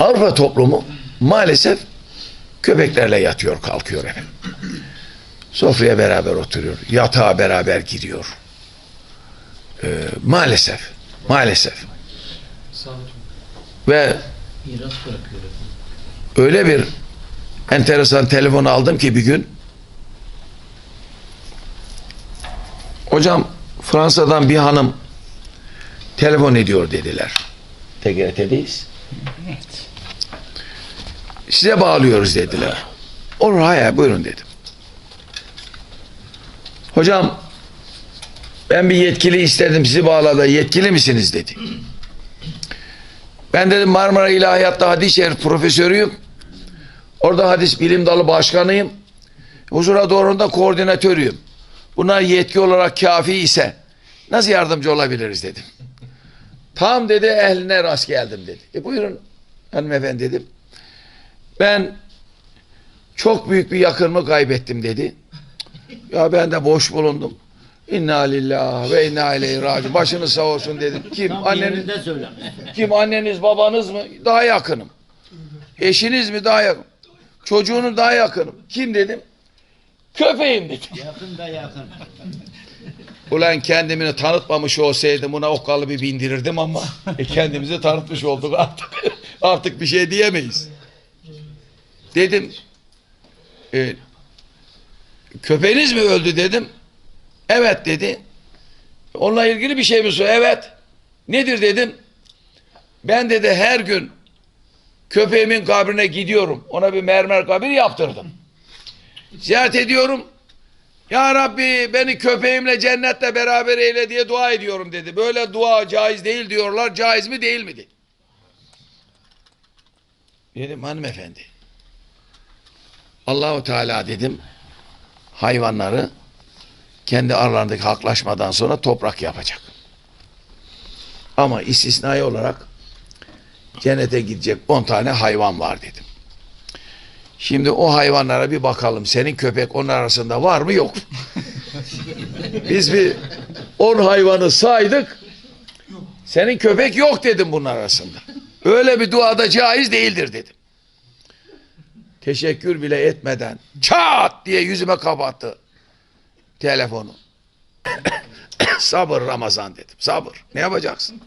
Avrupa toplumu maalesef köpeklerle yatıyor kalkıyor efendim. Sofraya beraber oturuyor. Yatağa beraber giriyor. Ee, maalesef. Maalesef. Ve öyle bir enteresan telefon aldım ki bir gün hocam Fransa'dan bir hanım telefon ediyor dediler. TGRT'deyiz. Evet. Size bağlıyoruz dediler. Olur hayır buyurun dedim. Hocam ben bir yetkili istedim sizi bağladı. Yetkili misiniz dedi. Ben dedim Marmara İlahiyat'ta hadis şerif profesörüyüm. Orada hadis bilim dalı başkanıyım. Huzura doğrunda koordinatörüyüm. Bunlar yetki olarak kafi ise nasıl yardımcı olabiliriz dedim. Tam dedi ehline rast geldim dedi. E buyurun hanımefendi dedim. Ben çok büyük bir yakınımı kaybettim dedi. Ya ben de boş bulundum. İnna lillahi ve inna ileyhi raciun. Başınız sağ olsun dedim. Kim? Tam Anneniz, kim? Anneniz, babanız mı? Daha yakınım. Eşiniz mi? Daha yakın. Çocuğunun daha yakınım. Kim dedim? Köpeğim dedim. Yakın da yakın. Ulan kendimini tanıtmamış olsaydım buna okkalı bir bindirirdim ama e, kendimizi tanıtmış olduk artık. artık bir şey diyemeyiz. Dedim e, köpeğiniz mi öldü dedim. Evet dedi. Onunla ilgili bir şey mi sor? Evet. Nedir dedim. Ben dedi her gün köpeğimin kabrine gidiyorum. Ona bir mermer kabir yaptırdım. Ziyaret ediyorum. Ya Rabbi beni köpeğimle cennette beraber eyle diye dua ediyorum dedi. Böyle dua caiz değil diyorlar. Caiz mi değil mi dedi. Dedim hanımefendi. Allahu Teala dedim hayvanları kendi aralarındaki haklaşmadan sonra toprak yapacak. Ama istisnai olarak cennete gidecek 10 tane hayvan var dedim. Şimdi o hayvanlara bir bakalım. Senin köpek onun arasında var mı yok mu? Biz bir 10 hayvanı saydık. Senin köpek yok dedim bunun arasında. Öyle bir duada caiz değildir dedim. Teşekkür bile etmeden çat diye yüzüme kapattı telefonu. sabır Ramazan dedim. Sabır. Ne yapacaksın?